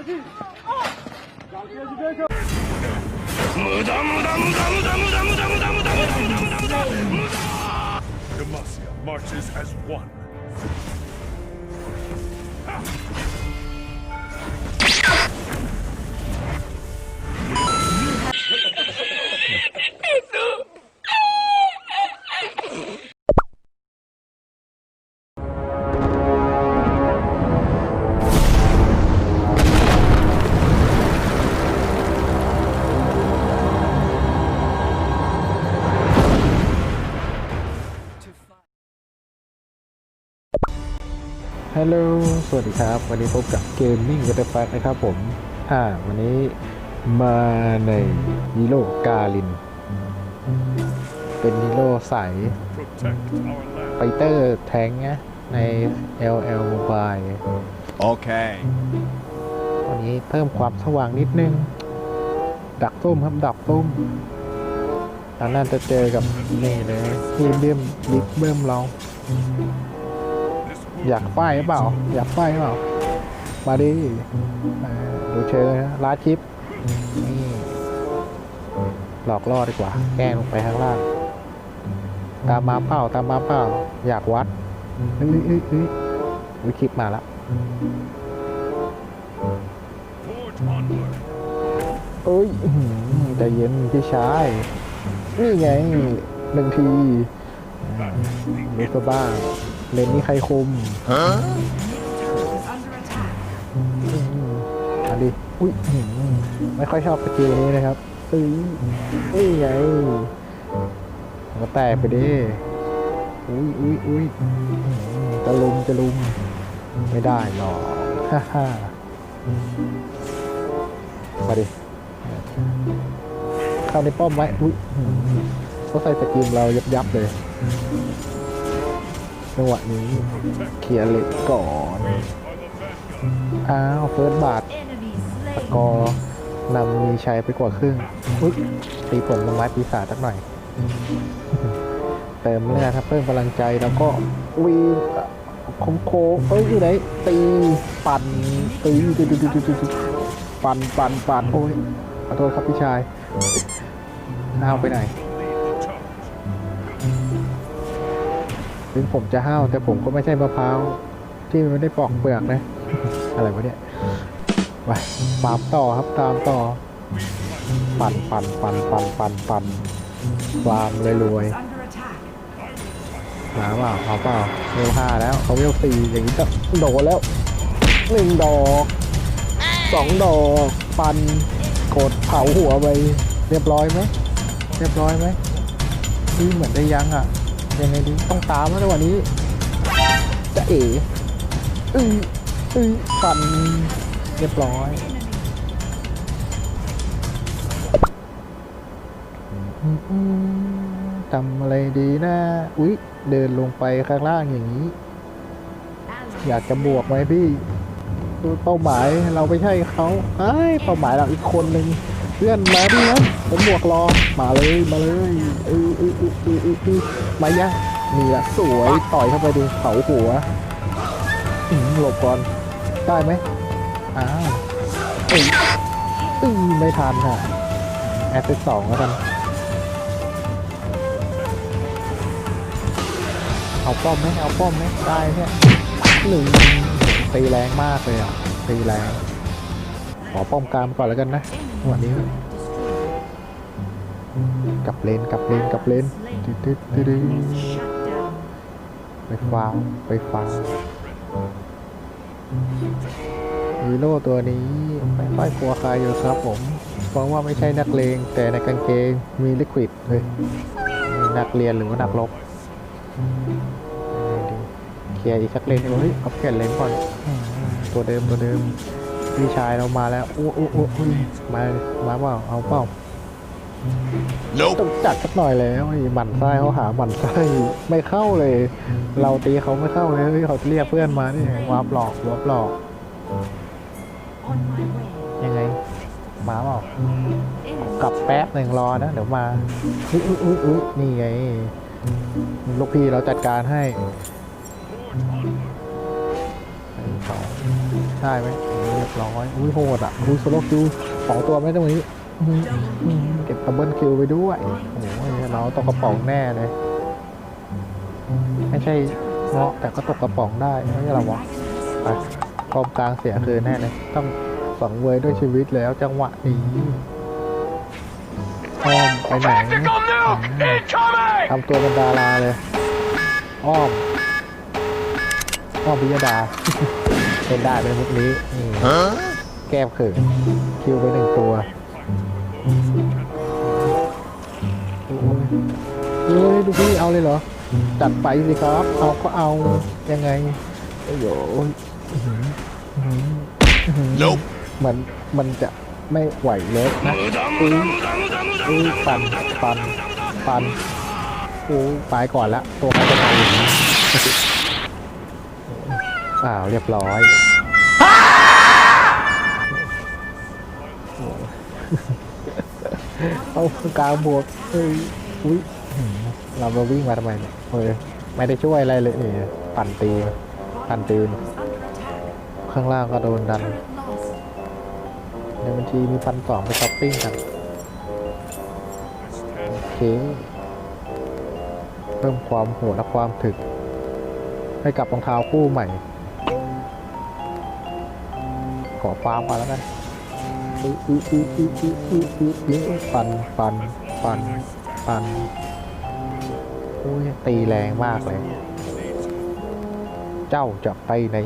無駄無駄無駄無駄無駄無駄無駄無駄無駄無駄無駄無駄 Demacia marches as one. ฮัลโหล สวัสดีครับ วันนี้พบกับเกมมิ่งวัตฟักนะครับผม อ่า วันนี้มาในฮีโร่กาลิน เป็นฮีโร่สาย Protect our ไฟ land. เตอร์แทงนะใน LL Mobile Okay. วันนี้เพิ่มความสว่างนิดนึง ดักส้มครับ ดักส้มตอนนั้นจะเจอกับนี่เลยทีมเบี้ยมลิฟเบิ้มเรา This อยากไฟหรือเปล่า อยากไฟหรือเปล่า มาดิดูเชิญนะลาดคลิปนี่หลอกล่อดีกว่า แกล้งลงไปข้างล่าง ตามมาเปล่าตามมาเปล่าอยากวัดเฮ้ยเฮ้ยเฮ้ยวิคลิปมาแล้วเอ้ยอื้อหือใจเย็นพี่ชาย นี่ไงหนึ่งทีรู้ซะบ้าง เลนนี้ใครคุมอืมอันดิ อุ้ยอื้อหือไม่ค่อยชอบสกิลนี้นะครับเอ้ยนี่ไงก็แตกไปดิ อุ้ยอุ้ยอุ้ยอื้อหือจะลุมจะลุม ไม่ได้หรอก ฮ่าฮ่ามาดิ เข้าในป้อมไว้อุ้ยอื้อหือเขาใส่สกิลเรายับยับๆเลย จังหวะนี้ เคลียร์เหล็กก่อน อ้าว เฟิร์สบาทตะกอนำมีชัยไปกว่าครึ่งอุ้ยตีผลลงไม้ปีศาจสักหน่อย เติมเลือดครับเพิ่มพลังใจแล้วก็วีโค้งโค้งเอ้ยอยู่ไหนตีปั่นตีตีตีตีตีปั่นปั่นปั่นโอ้ยขอโทษครับพี่ชายห้าวไปไหน ถึงผมจะห้าวแต่ผมก็ไม่ใช่มะพร้าวที่มันไม่ได้ปอกเปลือกนะ อะไรวะเนี่ยไปตามต่อครับตามต่อ ปั่นปั่นปั่นปั่นปั่นปั่นฟาร์มรวย Under attack. มาเปล่าเอาเปล่าเวลห้าแล้วเขาเวลสี่อย่างนี้ก็โดนแล้วหนึ่งดอกสองดอกปั่นกดเผาหัวไปเรียบร้อยไหมเรียบร้อยไหมนี่เหมือนได้ยังอะ ยังไงดีต้องตามแล้วจังหวะนี้จะเอ๋อืออือปันเรียบร้อยทำอะไรดีนะอุ๊ย เดินลงไปข้างล่างอย่างนี้ อยากจะบวกไหมพี่เป้าหมายเราไม่ใช่เขาไอ้ยเป้าหมายเราอีกคนหนึ่งเพื่อนมาดินะผมบวกรอมาเลยมาเลยออเออเออเออเออเออ มายังนี่ละสวยต่อยเข้าไปดิเผาหัวอืมหลบก่อนได้ไหมอ้าวเอ้ยอือไม่ทันค่ะแอดไปสองแล้วกันเอาป้อมไหมเอาป้อมไหมได้เนี่ยหนึ่งตีแรงมากเลยอะตีแรงขอป้อมกลางก่อนแล้วกันนะวันนี้กลับเลนกลับเลนกลับเลน ตึ๊ดตึ๊ดตึ๊ดตึ๊ด Shut down. ไปฟาร์มไปฟาร์มฮีโร่ตัวนี้ไม่ค่อยกลัวใครอยู่ครับผมเพราะว่าไม่ใช่นักเลงแต่ในกางเกงมีลิควิดเลยมีนักเรียนหรือว่านักรบเคลียร์อีกสักเลนหนึ่งเฮ้ยเอาเปลี่ยนเลนก่อนอืมตัวเดิมตัวเดิมพี่ชายเรามาแล้วอู้อู้อู้อู้มามาเปล่าเอาเปล่า Nope. ต้องจัดสักหน่อยแล้วไอ้หมั่นไส้เขาหาหมั่นไส้ไม่เข้าเลย เราตีเขาไม่เข้าเลยเฮ้ยเขาเรียกเพื่อนมานี่วาร์ปหลอกวาร์ปหลอก On my way. ยังไง มาเปล่า Enemy กลับแป๊บหนึ่งรอนะเดี๋ยวมาอุ้ยอุ้ยอุ้ยอุ้ยนี่ไงลูกพี่เราจัดการให้หนึ่งสองได้ไหมเรียบร้อยอุ้ยโหดอะอุ้ยโซโลคิวสองตัวไหม่ตรงนี้อื้อหือเก็บดับเบิลคิวไปด้วย โอ้ยเราตกกระป๋องแน่เลย ไม่ใช่เงาะแต่ก็ตกกระป๋องได้ ไม่ใช่หรอวะไปกองกลางเสียคือแน่เลย ต้องสังเวยด้วยชีวิตแล้วจังหวะนี้อ้อมไปไหนทำตัวเป็นดาราเลย อ้อม อ้อมพิยดา เป็นได้เป็นมุกนี้นี่ Huh? แก้มเขินคิวไปหนึ่งตัว เฮ้ยดูพี่เอาเลยเหรอ จัดไปสิครับ เอาก็เอา ยังไงโอ้โหอื้อหืออื้อหืออื้อหือ Nope. เหมือนมันจะไม่ไหวเลยนะอุ้ยอุ้ยปันปันปันอุ้ยตายก่อนละ ตัวใครจะตายอยู่นี้อ้าวเรียบร้อยเอากลางบวกเอ้ยอุ้ยอื้อหือ เรามาวิ่งมาทำไมเนี่ยไม่ได้ช่วยอะไรเลยเออปั่นตีปั่นตีน ข้างล่างก็โดนดัน ในบัญชีมีพันสองไปช้อปปิ้งกันโอเคเพิ่มความโหดและความถึก ให้กับรองเท้าคู่ใหม่ ขอฟาร์มาแล้วกันปั่นปันปันปั่น อ้ยตีแรงมากเลย เจ้าจะไปไหน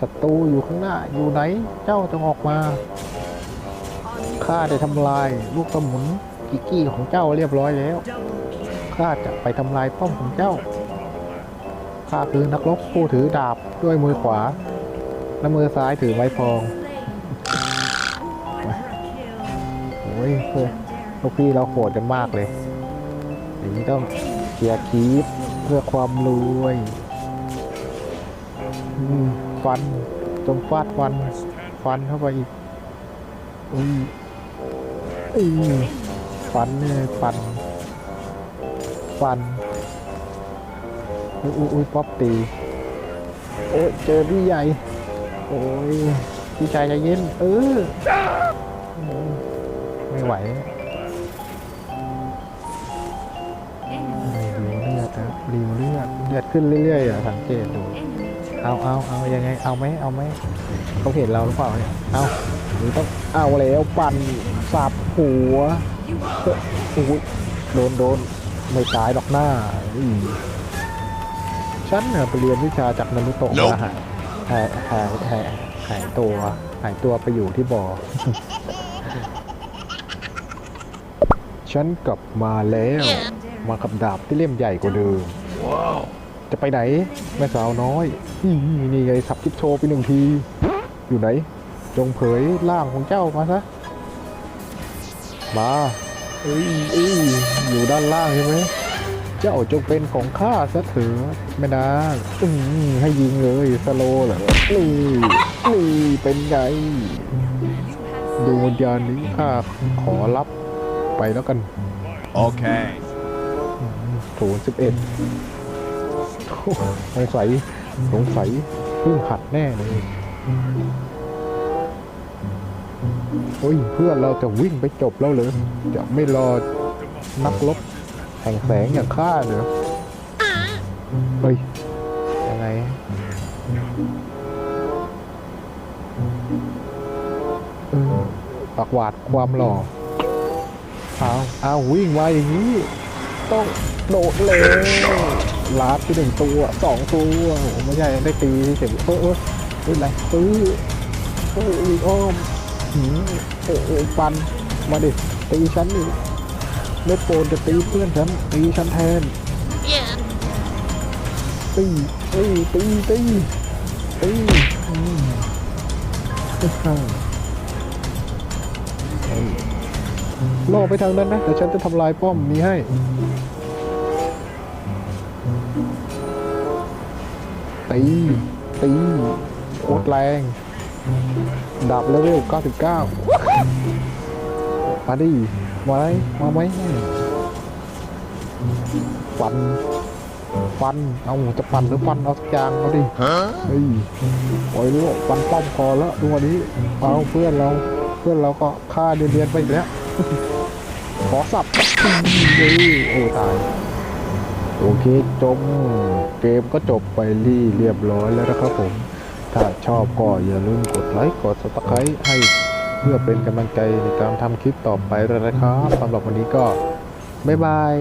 ศัตรูอยู่ข้างหน้าอยู่ไหน เจ้าจงออกมาข้าได้ทำลายลูกสมุนกิกกี้ของเจ้าเรียบร้อยแล้วข้าจะไปทำลายป้อมของเจ้าข้าคือนักรบผู้ถือดาบด้วยมือขวา และมือซ้ายถือไม้พองโอ้ยเพื่อนลูกพี่เราโหดกันมากเลย อย่างนี้ต้องเคลียร์คีปเพื่อความรวยฟันจงฟาดฟัน ฟันเข้าไปอีกอุ้ยอุ้ยฟันเนี่ยฟัน ฟันอุ้ยอุ้ยป๊อปตีโอ้ยเจอพี่ใหญ่ โอ้ยพี่ชายใจเย็น เออ ไม่ไหว รีวเลือดเลือดขึ้นเรื่อยๆอะสังเกตดูเอาเอาเอายังไง เอาไหมเอาไหมเขาเห็นเราหรือเปล่าเนี่ยเอาหรือต้องเอาแล้วปั่นสับหัวเฮ้ยโอ้โหโดนโดนไม่ตายหรอกหน้าอุ้ยฉันเนี่ยไปเรียนวิชาจากนารุโตะมาหายหายหายหายหายตัวหายตัวไปอยู่ที่บ่อฉันกลับมาแล้ว มากับดาบที่เล่มใหญ่กว่าเดิม จะไปไหน แม่สาวน้อยอืมนี่ไงสับคิดโชว์ไปหนึ่งที อยู่ไหน จงเผยร่างของเจ้ามาซะ มาเอ้ยเอ้ยอยู่ด้านล่างใช่ไหมเจ้าจงเป็นของข้าซะเถอะไม่นานอืมให้ยิงเลยสโลว์เหรอนี่นี่เป็นไงดวงวิญญาณนี้ข้าขอรับไปแล้วกัน Okay. ศูนย์สิบเอ็ดสงสัยสงสัยพิ่งหัดแน่เลยโอ้ยเพื่อนเราจะวิ่งไปจบแล้วเหรอจะไม่รอนักรบแห่งแสงอย่างข้าเหรอเฮ้ยยังไงปากหวาดความหล่อเอาเอาวิ่งมาอย่างนี้ ต้องโดดเลยลาดไปหนึ่งตัวสองตัวโอ้ไม่ใช่ได้ตีเฉยเออเออเออะไรเออเอออีกอ้อมหืมเออเออฟันมาดิตีฉันนี่เล็ดโปนจะตีเพื่อนฉันตีฉันแทนตีตีตีตีตีอืมเฮ้ยเฮ้ยล่อไปทางนั้นนะเดี๋ยวฉันจะทำลายป้อมนี้ให้ ตีตีโคตรแรงดาบเลเวล 99มาดิมาไหมมาไหมฟันฟฟัน เอาจะฟันหรือฟันเอาสักอย่างเอาดิ Huh? เฮ้ยโอ้ยลูกฟันป้อมคอแล้วดูวันนี้เอาเพื่อนเราเพื่อนเราก็ฆ่าเดียนๆไปอีกแล้วขอสับเฮ้ยโอ้ตาย โอเคจมเกมก็จบไปรีเรียบร้อยแล้วนะครับผม ถ้าชอบก็อย่าลืมกดไลค์กดซับสไคร้ให้เพื่อเป็นกำลังใจในการทำคลิปต่อไปเลยนะครับสำหรับวันนี้ก็บ๊ายบาย